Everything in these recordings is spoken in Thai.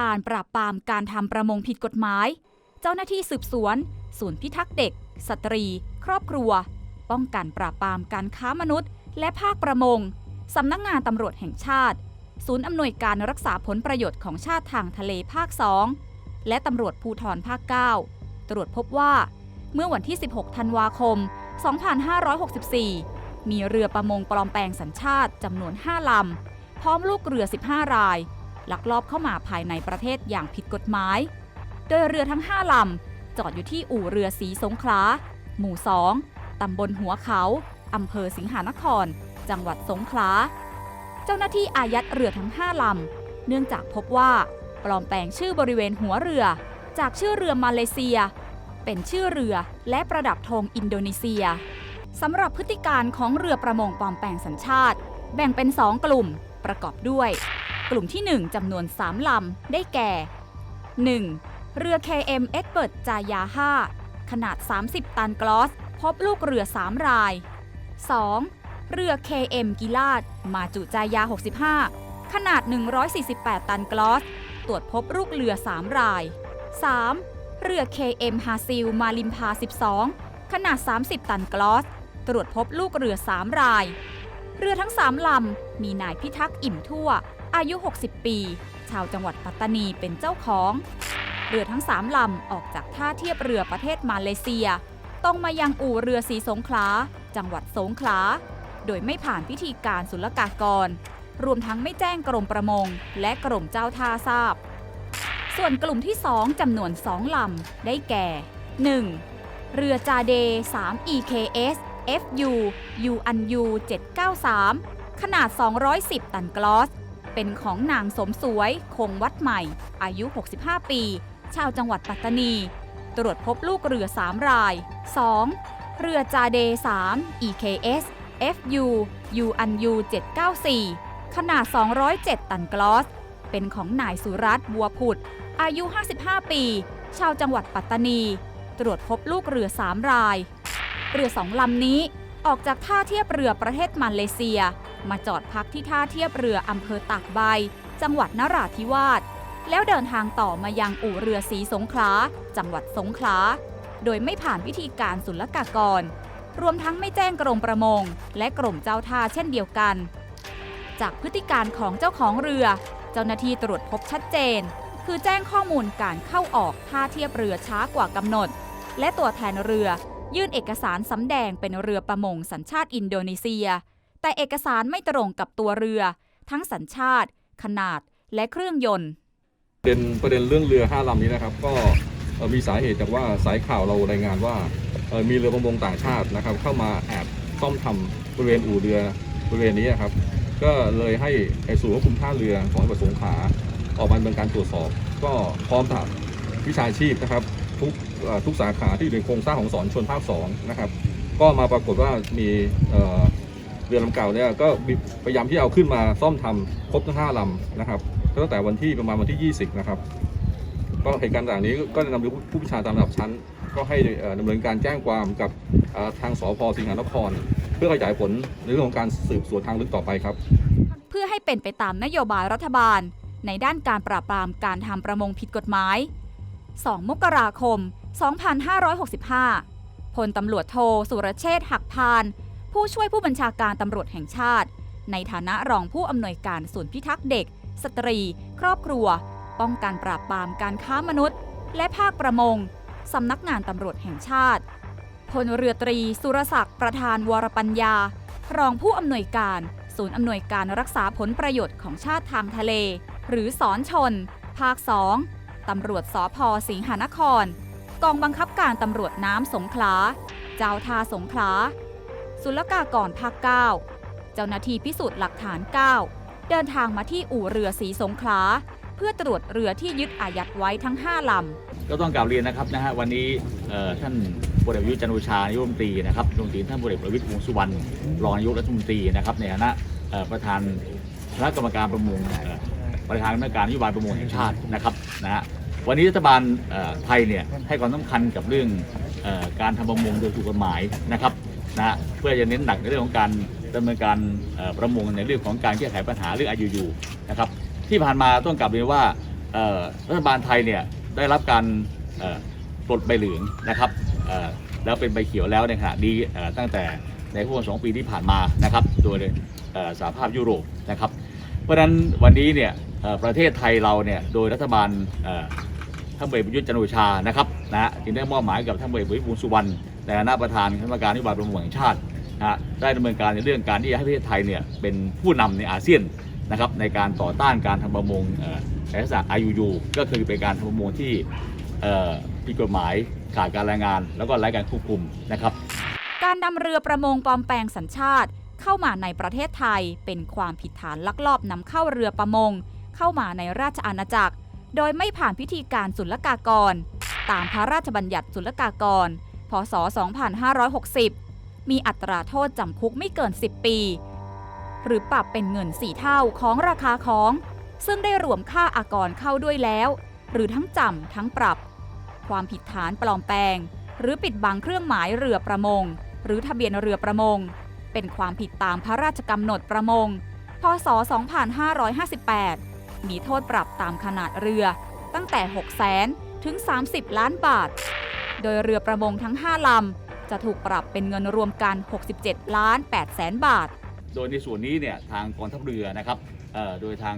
การปราบปรามการทำประมงผิดกฎหมาย เจ้าหน้าที่สืบสวน ศูนย์พิทักษ์เด็ก สตรี ครอบครัว ป้องกันปราบปรามการค้ามนุษย์ และภาคประมงสำนักงานตำรวจแห่งชาติ ศูนย์อำนวยการรักษาผลประโยชน์ของชาติทางทะเลภาค2และตำรวจภูธรภาค 9 ตรวจพบว่า เมื่อวันที่ 16 ธันวาคม 2564 มีเรือประมงปลอมแปลงสัญชาติจำนวน 5 ลำ พร้อมลูกเรือ 15 ราย ลักลอบเข้ามาภายในประเทศอย่างผิดกฎหมาย โดยเรือทั้ง 5 ลำ จอดอยู่ที่อู่เรือสีสงขลา หมู่ 2 ตำบลหัวเขา อำเภอสิงหานคร จังหวัดสงขลา เจ้าหน้าที่อายัดเรือทั้ง 5 ลำ เนื่องจากพบว่าปลอมแปลงชื่อบริเวณหัวเรือ จากชื่อเรือมาเลเซีย เป็นชื่อเรือและประดับธงอินโดนีเซียสำหรับพฤติการของเรือประมงปลอมแปลงสัญชาติ แบ่งเป็น 2 กลุ่มประกอบด้วย กลุ่มที่ 1จำนวน 3 ลำ ได้แก่ 1. เรือ KM e d w a r d จายา 5 ขนาด 30 ตันกลอส พบลูกเรือ 3 ราย 2. เรือ KM กิลาด มาจุจายา 65 ขนาด 148 ตันกลอส ตรวจพบลูกเรือ 3 ราย 3. เรือ KM ฮาซิล มาลิมพา 12 ขนาด 30 ตันกลอส ตรวจพบลูกเรือ 3 ราย เรือทั้ง 3 ลำ มีนายพิทักษ์อิ่มทั่ว อายุ 60 ปี ชาวจังหวัดปัตตานีเป็นเจ้าของ เรือทั้ง3ลำออกจากท่าเทียบเรือประเทศมาเลเซียตรงมายังอู่เรือสีสงขลา จังหวัดสงขลา โดยไม่ผ่านพิธีการศุลกากร รวมทั้งไม่แจ้งกรมประมง และกรมเจ้าท่าทราบ ส่วนกลุ่มที่ 2จำนวน 2 ลำ ได้แก่ 1. เรือจาเด 3 EKS FU UNU 793 ขนาด 210 ตันกลอส เป็นของนางสมสวย คงวัดใหม่ อายุ 65 ปี ชาวจังหวัดปัตตานี ตรวจพบลูกเรือ 3 ราย 2. เรือจาเด 3 EKS FU UNU 794 ขนาด 207 ตันกลอส เป็นของนายสุรัตน์บัวผุด อายุ 55 ปี ชาวจังหวัดปัตตานี ตรวจพบลูกเรือ 3 ราย เรือสองลำนี้ ออกจากท่าเทียบเรือประเทศมาเลเซีย มาจอดพักที่ท่าเทียบเรืออำเภอตากใบ จังหวัดนราธิวาส แล้วเดินทางต่อมายังอู่เรือสีสงขลา จังหวัดสงขลา โดยไม่ผ่านวิธีการศุลกากร รวมทั้งไม่แจ้งกรมประมง และกรมเจ้าท่าเช่นเดียวกัน จากพฤติการของเจ้าของเรือ เจ้าหน้าที่ตรวจพบชัดเจน คือแจ้งข้อมูลการเข้าออกท่าเทียบเรือช้ากว่ากำหนด และตัวแทนเรือ ยื่นเอกสารสำแดงเป็นเรือประมงสัญชาติอินโดนีเซีย แต่เอกสารไม่ตรงกับตัวเรือ ทั้งสัญชาติ ขนาดและเครื่องยนต์เด็นประเด็นเรื่องเรือห้าลำนี้นะครับ ก็มีสาเหตุจากว่าสายข่าวเรารายงานว่ามีเรือประมงต่างชาตินะครับ เข้ามาแอบซ่อมทำบริเวณอู่เรือบริเวณนี้ครับ ก็เลยให้ไอ้ศูนย์ควบคุมท่าเรือของจังหวัดสงขลาออกมาดำเนินการตรวจสอบ ก็พร้อมกับวิชาชีพนะครับ ทุกทุกสาขาที่อยู่ในโครงสร้างของสอนชนภาคสองนะครับ ก็มาปรากฏว่ามีเรือลำเก่าเนี่ยก็พยายามที่เอาขึ้นมาซ่อมทำครบทั้งห้าลำนะครับตั้งแต่วันที่ประมาณวันที่ 20 นะครับ ก็เหตุการณ์ต่างนี้ก็ได้นำโดยผู้พิชาตามระดับชั้น ก็ให้เอ่อดำเนินการแจ้งความกับทางสพสิงหนคร เพื่อขยายผลในเรื่องของการสืบสวนทางลึกต่อไปครับ เพื่อให้เป็นไปตามนโยบายรัฐบาล ในด้านการปราบปรามการทำประมงผิดกฎหมาย 2 มกราคม 2565 พลตำรวจโทสุรเชษฐ์หักพาน ผู้ช่วยผู้บัญชาการตำรวจแห่งชาติ ในฐานะรองผู้อำนวยการศูนย์พิทักษ์เด็ก สตรี ครอบครัว ป้องกันปราบปรามการค้ามนุษย์ และภาคประมงสำนักงานตำรวจแห่งชาติพลเรือตรี สุรศักดิ์ประธานวรปัญญา รองผู้อำนวยการ ศูนย์อำนวยการรักษาผลประโยชน์ของชาติทางทะเล หรือสอนชน ภาค 2 ตำรวจสพสิงหานคร กองบังคับการตำรวจน้ำสงขลา เจ้าท่าสงขลา ศุลกากรภาค9เจ้าหน้าที่พิสูจน์หลักฐาน 9 เดินทางมาที่อู่เรือสีสงขลา เพื่อตรวจเรือที่ยึดอายัดไว้ทั้ง 5 ลำ ก็ต้องกล่าวเรียนนะครับนะฮะวันนี้ท่านพลเอกประยุทธ์จันทร์โอชานายกรัฐมนตรีนะครับรวมถึงท่านพลเอกประวิตรวงสุวรรณรองนายกรัฐมนตรีนะครับในฐานะประธานคณะกรรมการประมง ประธานคณะกรรมการนโยบายประมงแห่งชาตินะครับนะฮะวันนี้รัฐบาลเอ่อไทยเนี่ยให้ความสำคัญกับเรื่องเอ่อการทำประมงโดยถูกกฎหมายนะครับนะฮะเพื่อจะเน้นหนักในเรื่องของการดำเนินการเอ่อประมงในเรื่องของการแก้ไขปัญหาเรื่องอายุยูนะครับที่ผ่านมาต้องกลับเรียนว่าเอ่อรัฐบาลไทยเนี่ยได้รับการเอ่อปลดใบเหลืองนะครับเอ่อแล้วเป็นใบเขียวแล้วในขณะนี้เอ่อตั้งแต่ในช่วงสองปีที่ผ่านมานะครับโดยเอ่อสหภาพยุโรปนะครับเพ ราะฉะนั้นวันนี้เนี่ยประเทศไทยเราเนี่ยโดยรัฐบาลท่านเอกประยุทธ์จันโอชานะครับนะฮะจึงได้มอบหมายกับท่านเอกประวิตรวงษ์สุวรรณในฐานะประธานคณะกรรมการนโยบายประมงแห่งชาตินะฮะได้ดำเนินการในเรื่องการที่จะให้ประเทศไทยเนี่ยเป็นผู้นำในอาเซียนนะครับในการต่อต้านการทำประมงในลักษณะ IUU ก็คือเป็นการทำประมงที่ผิดกฎหมายขาดการรายงาน แล้วก็ไร้การควบคุมนะครับการนำเรือประมงปลอมแปลงสัญชาติ เข้ามาในประเทศไทย เป็นความผิดฐานลักลอบนำเข้าเรือประมง เข้ามาในราชอาณาจักร โดยไม่ผ่านพิธีการศุลกากร ตามพระราชบัญญัติศุลกากร พศ 2560 มีอัตราโทษจำคุกไม่เกิน 10 ปี หรือปรับเป็นเงิน4เท่าของราคาของ ซึ่งได้รวมค่าอากรเข้าด้วยแล้ว หรือทั้งจำทั้งปรับ ความผิดฐานปลอมแปลง หรือปิดบังเครื่องหมายเรือประมง หรือทะเบียนเรือประมง เป็นความผิดตามพระราชกำหนดประมง พศ 2558 มีโทษปรับตามขนาดเรือตั้งแต่ 6 0 0 0 0 0 ถึง 30 ล้านบาท โดยเรือประมงทั้ง 5 ลำ จะถูกปรับเป็นเงินรวมกัน 67 ล้าน8แสนบาท โดยในส่วนนี้เนี่ยทางกองทัพเรือนะครับโดยทาง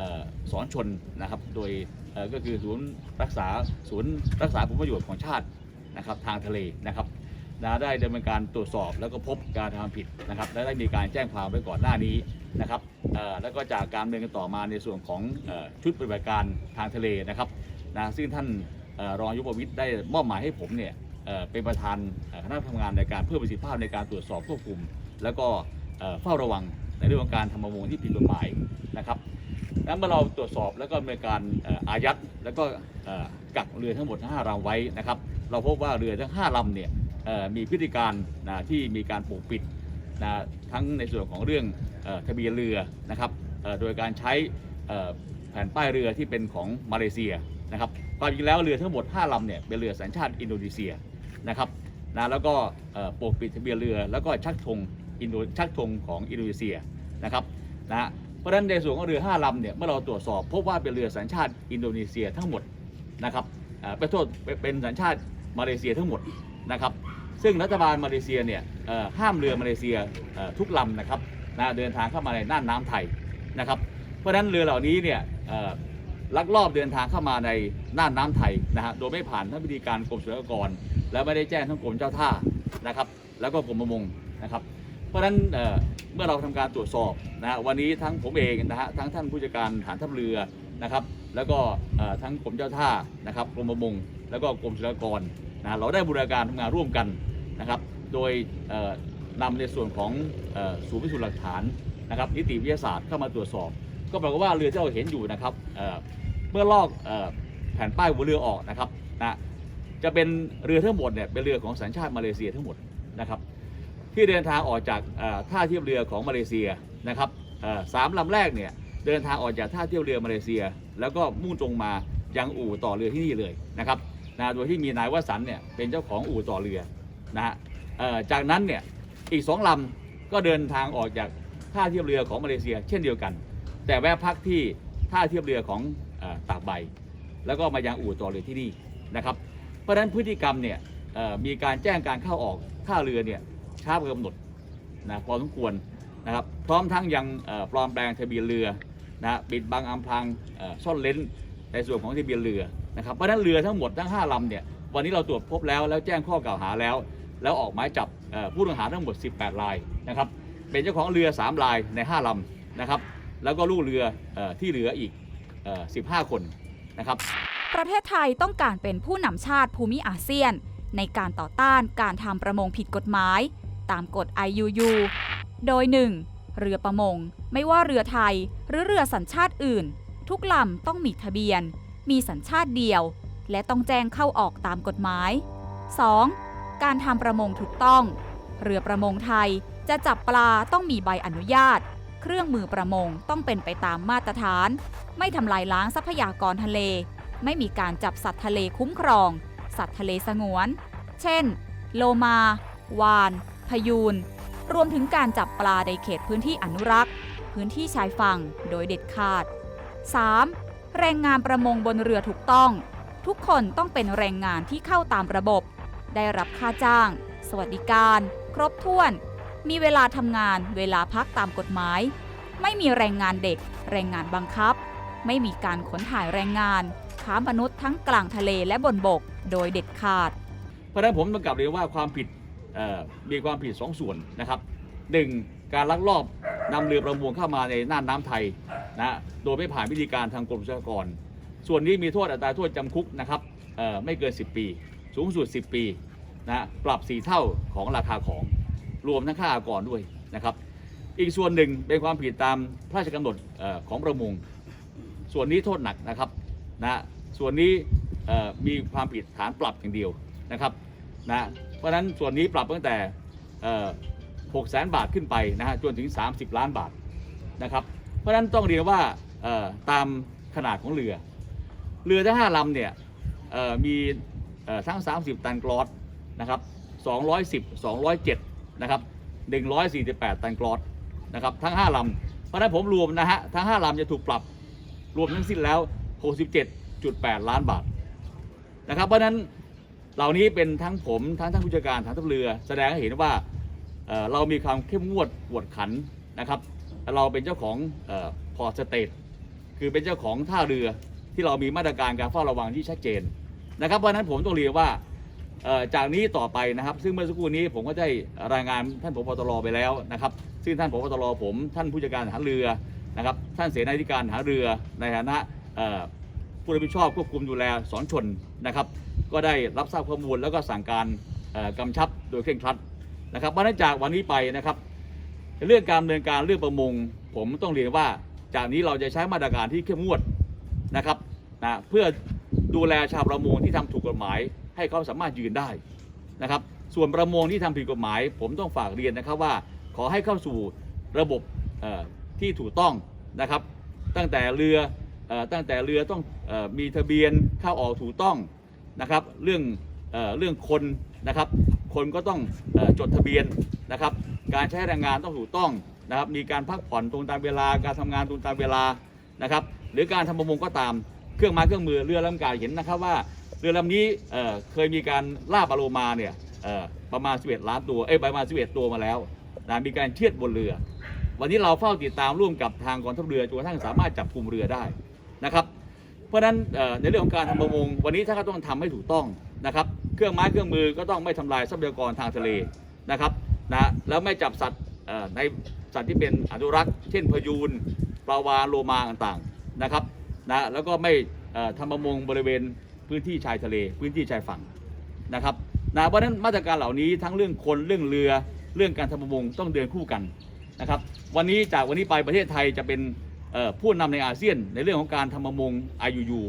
ออสอนชนนะครับ โดยก็คือศูนย์รักษาศูนย์รักษาผลประโยชน์ของชาตินะครับทางทะเลนะครับ นะได้ดำเนินการตรวจสอบแล้วก็พบการทำผิดนะครับและได้มีการแจ้งความไว้ก่อนหน้านี้นะครับแล้วก็จากการดำเนินกันต่อมาในส่วนของอชุดปฏิบัติการทางทะเลนะครับนะซึ่งท่านอรองยุบวิทย์ได้มอบหมายให้ผมเนี่ยเป็นประธานคณะทำงานในการเพิ่มประสิทธิภาพในการตรวจสอบควบคุม แล้วก็เฝ้าระวังในเรื่องของการทำประมงที่ผิดกฎหมายนะครับนั้นเมื่อเราตรวจสอบแล้วก็ดำเนินการอายัดแล้วก็กักเรือทั้งหมดทั้ง5ลำไว้นะครับ เราพบว่าเรือทั้ง 5ลำเนี่ย มีพฤติการนะที่มีการปกปิดนะทั้งในส่วนของเรื่องอทะเบียนเรือนะครับโดยการใช้แผ่นป้ายเรือที่เป็นของมาเลเซียนะครับความจริงแล้วเรือทั้งหมด 5ลำเนี่ยเป็นเรือสัญชาติอินโดนีเซียนะครับนะแล้วก็ปกปิดทะเบียนเรือ แล้วก็ชักธงอินโดชักธงของอินโดนีเซียนะครับนะเพราะฉะนั้นในส่วนของเรือ 5ลำเนี่ยเมื่อเราตรวจสอบพบว่าเป็นเรือสัญชาติอินโดนีเซียทั้งหมดนะครับไปโทษเป็นสัญชาติมาเลเซียทั้งหมดนะครับ ซึ่งรัฐบาลมาเลเซียเนี่ยห้ามเรือมาเลเซียทุกลำนะครับนะเดินทางเข้ามาในน่านน้ำไทยนะครับ เพราะฉะนั้นเรือเหล่านี้เนี่ยลักลอบเดินทางเข้ามาในน่านน้ำไทยนะฮะโดยไม่ผ่านทั้งพิธีการกรมศุลกากร และไม่ได้แจ้งทั้งกรมเจ้าท่านะครับ แล้วก็กรมประมงนะครับ เพราะฉะนั้นเเมื่อเราทำการตรวจสอบนะฮะวันนี้ทั้งผมเองนะฮะทั้งท่านผู้จัดการฐานทัพเรือนะครับ แล้วก็ทั้งกรมเจ้าท่านะครับกรมประมงแล้วก็กรมศุลกากรนะฮะเราได้บูรณาการทำงานร่วมกัน นะครับ โดยนำในส่วนของศูนย์พิสูจน์หลักฐานนะครับนิติวิทยาศาสตร์เข้ามาตรวจสอบ ก็ปรากฏว่าเรือที่เราเห็นอยู่นะครับเเมื่อลอกออแผ่นป้ายหัวเรือออกนะครับนะจะเป็นเรือทั้งหมดเนี่ยเป็นเรือของสัญชาติมาเลเซียทั้งหมดนะครับ ที่เดินทางออกจากท่าเทียบเรือของมาเลเซียนะครับสามลำแรกเนี่ยเดินทางออกจากท่าเทียบเรือมาเลเซีย แล้วก็มุ่งตรงมายังอู่ต่อเรือที่นี่เลยนะครับนะโดยที่มีนายวสันต์เนี่ยเป็นเจ้าของอู่ต่อเรือ นะฮะจากนั้นเนี่ยอีกสองลำก็เดินทางออกจากท่าเทียบเรือของมาเลเซีย เช่นเดียวกัน แต่แวะพักที่ท่าเทียบเรือของออตากใบ แล้วก็มายังอู่ต่อเรือที่นี่นะครับเพราะฉะนั้นพฤติกรรมเนี่ยมีการแจ้งการเข้าออกท่าเรือเนี่ยช้ากว่ากำหนดนะพอสมควรนะครับพร้อมทั้งยังปลอมแปลงทะเบียนเรือนะปิดบังอำพรางช่อซ่อนเลนในส่วนของทะเบียนเรือนะครับเพราะฉะนั้นเรือทั้งหมดทั้ง 5ลำเนี่ยวันนี้เราตรวจพบแล้วแล้วแจ้งข้อกล่าวหาแล้ว แล้วออกหมายจับผู้ต้องหาทั้งหมด 18 รายนะครับเป็นเจ้าของเรือ 3 รายใน 5ลำนะครับแล้วก็ลูกเรืออที่เหลืออีกอ15 คนนะครับประเทศไทยต้องการเป็นผู้นำชาติภูมิอาเซียน ในการต่อต้านการทำประมงผิดกฎหมาย ตามกฎ IUU โดย 1. เรือประมง ไม่ว่าเรือไทยหรือเรือสัญชาติอื่น ทุกลำต้องมีทะเบียน มีสัญชาติเดียว และต้องแจ้งเข้าออกตามกฎหมาย 2. การทำประมงถูกต้อง เรือประมงไทยจะจับปลาต้องมีใบอนุญาต เครื่องมือประมงต้องเป็นไปตามมาตรฐาน ไม่ทำลายล้างทรัพยากรทะเล ไม่มีการจับสัตว์ทะเลคุ้มครอง สัตว์ทะเลสงวน เช่น โลมา วาน พยูน รวมถึงการจับปลาในเขตพื้นที่อนุรักษ์ พื้นที่ชายฝั่งโดยเด็ดขาด 3. แรงงานประมงบนเรือถูกต้อง ทุกคนต้องเป็นแรงงานที่เข้าตามระบบ ได้รับค่าจ้าง สวัสดิการ ครบถ้วน มีเวลาทำงาน เวลาพักตามกฎหมาย ไม่มีแรงงานเด็ก แรงงานบังคับ ไม่มีการขนถ่ายแรงงาน ค้ามนุษย์ทั้งกลางทะเลและบนบก โดยเด็ดขาด เพราะฉะนั้นผมต้องกลับเรียนว่าความผิดมีความผิดสองส่วนนะครับหนึ่งการลักลอบนำเรือประมงเข้ามาในน่านน้ำไทยนะโดยไม่ผ่านวิธีการทางกรมทรัพยากร ส่วนนี้มีโทษอัตราโทษจำคุกนะครับไม่เกิน 10 ปี สูงสุด 10 ปีนะปรับ 4 เท่าของราคาของรวมทั้งค่าอากรด้วยนะครับ อีกส่วนหนึ่งเป็นความผิดตามพระราชกำหนดออของประมง ส่วนนี้โทษหนักนะครับนะส่วนนี้มีความผิดฐานปรับอย่างเดียวนะครับนะเพราะฉะนั้นส่วนนี้ปรับตั้งแต่6แสนบาทขึ้นไปนะฮะจนถึง 30 ล้านบาทนะครับ เพราะฉะนั้นต้องเรียนว่าตามขนาดของเรือ เรือทั้ง5ลำเนี่ยมี ทั้ง 30 ตันกรอสนะครับ210 207นะครับ148 ตันกรอสนะครับทั้ง 5ลำเพราะนั้นผมรวมนะฮะทั้ง 5ลำจะถูกปรับรวมทั้งสิ้นแล้ว 67.8 ล้านบาทนะครับเพราะนั้นเหล่านี้เป็นทั้งผมทั้งท่านผู้จัดการฐานทัพเรือ แสดงให้เห็นว่าเเรามีความเข้มงวดกวดขันนะครับ เราเป็นเจ้าของพอร์ตสเตทคือเป็นเจ้าของท่าเรือที่เรามีมาตรการการเฝ้าระวังที่ชัดเจน นะครับเพราะนั้นผมต้องเรียนว่าจากนี้ต่อไปนะครับ ซึ่งเมื่อสักครู่นี้ผมก็ได้รายงานท่านผบตรไปแล้วนะครับ ซึ่งท่านผบตรผม ท่านผู้จัดการฐาเรือนะครับ ท่านเสนาธิการฐาเรือในฐานะผู้รับผิดชอบควบคุมดูแลสอนชนนะครับ ก็ได้รับทราบข้อมูลแล้วก็สั่งการกำชับโดยเคร่งครัดนะครับเพราะฉะนั้นจากวันนี้ไปนะครับ เรื่องการดำเนินการเรื่องประมง ผมต้องเรียนว่าจากนี้เราจะใช้มาตรการที่เข้มงวดนะครับนะเพื่อ ดูแลชาวประมงที่ทำถูกกฎหมาย ให้เขาสามารถยืนได้นะครับ ส่วนประมงที่ทำผิดกฎหมาย ผมต้องฝากเรียนนะครับว่า ขอให้เข้าสู่ระบบที่ถูกต้องนะครับ ตั้งแต่เรือออตั้งแต่เรือต้องออมีทะเบียนเข้าออกถูกต้องนะครับ เรื่องเออเรื่องคนนะครับ คนก็ต้องออจดทะเบียนนะครับ การใช้แรงงานต้องถูกต้องนะครับ มีการพักผ่อนตรงตามเวลา การทำงานตรงตามเวลานะครับ หรือการทำประมงก็ตาม เครื่องไม้เครื่องมือเรือลำกาเห็นนะครับว่าเรือลำนี้เเคยมีการล่าปลาโลมาเนี่ยประมาณ 11 ล้านตัว เอ้ยประมาณ 11 ตัวมาแล้วนะมีการเทียดบนเรือ วันนี้เราเฝ้าติดตามร่วมกับทางกองทัพเรือจนกระทั่งสามารถจับกลุ่มเรือได้นะครับ เพราะฉะนั้นในเรื่องของการทำประมง วันนี้ท่านก็ต้องทำให้ถูกต้องนะครับ เครื่องไม้เครื่องมือก็ต้องไม่ทำลายทรัพยากรทางทะเลนะครับนะแล้วไม่จับสัตว์ในสัตว์ที่เป็นอนุรักษ์ เช่นพยูนปลาวาฬโลมาต่างๆนะครับ นะแล้วก็ไม่ทำประมงบริเวณพื้นที่ชายทะเล พื้นที่ชายฝั่งนะครับนะเพราะฉะนั้นมาตรการเหล่านี้ทั้งเรื่องคนเรื่องเรือเรื่องการทำประมงต้องเดินคู่กันนะครับ วันนี้จากวันนี้ไปประเทศไทยจะเป็นผู้นำในอาเซียน ในเรื่องของการทำประมง IUU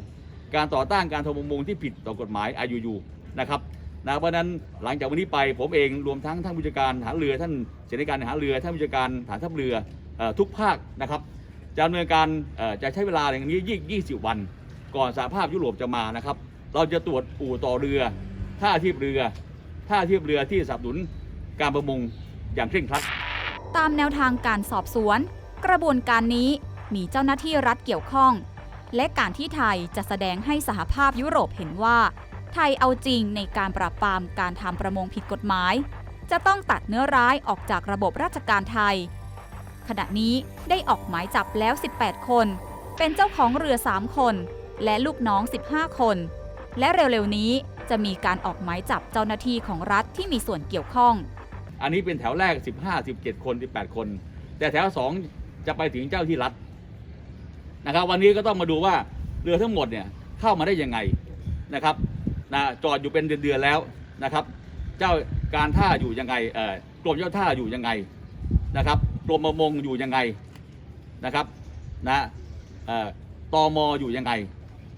การต่อต้านการทำประมงที่ผิดต่อกฎหมาย IUU นะครับนะเพราะนั้นหลังจากวันนี้ไปผมเองรวมทั้งท่านผู้จัดการฐานเรือท่านเสนาธิการฐานเรือท่านผู้จัดการฐานทัพเรืออทุกภาคนะครับ จะดำเนินการจะใช้เวลาอย่างนี้ยี่20วัน ก่อนสหภาพยุโรปจะมานะครับ เราจะตรวจอู่ต่อเรือท่าเทียบเรือท่าเทียบเรือที่สนับสนุนการประมงอย่างเคร่งครัด ตามแนวทางการสอบสวน กระบวนการนี้มีเจ้าหน้าที่รัฐเกี่ยวข้อง และการที่ไทยจะแสดงให้สหภาพยุโรปเห็นว่า ไทยเอาจริงในการปราบปรามการทำประมงผิดกฎหมาย จะต้องตัดเนื้อร้ายออกจากระบบราชการไทย ขณะนี้ได้ออกหมายจับแล้ว 18 คน เป็นเจ้าของเรือ 3 คน และลูกน้อง 15 คน และเร็วๆนี้จะมีการออกหมายจับเจ้าหน้าที่ของรัฐที่มีส่วนเกี่ยวข้อง อันนี้เป็นแถวแรก 15 17 คน 18 คน แต่แถว 2 จะไปถึงเจ้าที่รัฐนะครับ วันนี้ก็ต้องมาดูว่าเรือทั้งหมดเนี่ยเข้ามาได้ยังไงนะครับนะจอดอยู่เป็นเดือนๆแล้วนะครับ เจ้าการท่าอยู่ยังไงเออกรมเจ้าท่าอยู่ยังไงนะครับ กรมประมงอยู่ยังไงนะครับนะเอ่อตมอยู่ยังไง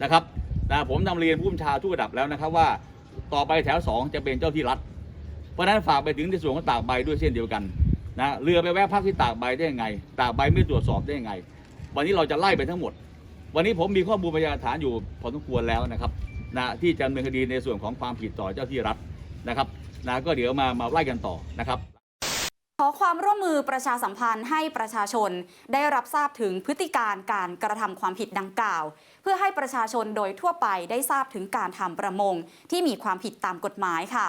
นะครับนะผมนำเรียนผู้บัญชาทุกระดับแล้วนะครับว่าต่อไปแถว 2 จะเป็นเจ้าที่รัฐ เพราะฉะนั้นฝากไปถึงในส่วนของตากใบด้วยเช่นเดียวกันนะเรือไปแวะพักที่ตากใบได้ยังไง ตากใบไม่ตรวจสอบได้ยังไง วันนี้เราจะไล่ไปทั้งหมด วันนี้ผมมีข้อมูลพยานฐานอยู่พอสมควรแล้วนะครับนะที่จะดำเนินคดีในส่วนของความผิดต่อเจ้าที่รัฐนะครับนะก็เดี๋ยวมามาไล่กันต่อนะครับ ขอความร่วมมือประชาสัมพันธ์ให้ประชาชนได้รับทราบถึงพฤติการการกระทำความผิดดังกล่าว เพื่อให้ประชาชนโดยทั่วไปได้ทราบถึงการทำประมงที่มีความผิดตามกฎหมายค่ะ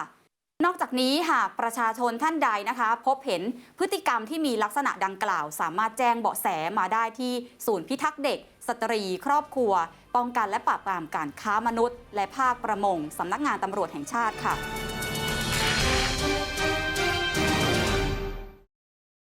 นอกจากนี้หากประชาชนท่านใดนะคะ พบเห็นพฤติกรรมที่มีลักษณะดังกล่าว สามารถแจ้งเบาะแสมาได้ที่ศูนย์พิทักษ์เด็ก สตรี ครอบครัว ป้องกันและปราบปรามการค้ามนุษย์ และภาคประมงสำนักงานตำรวจแห่งชาติค่ะ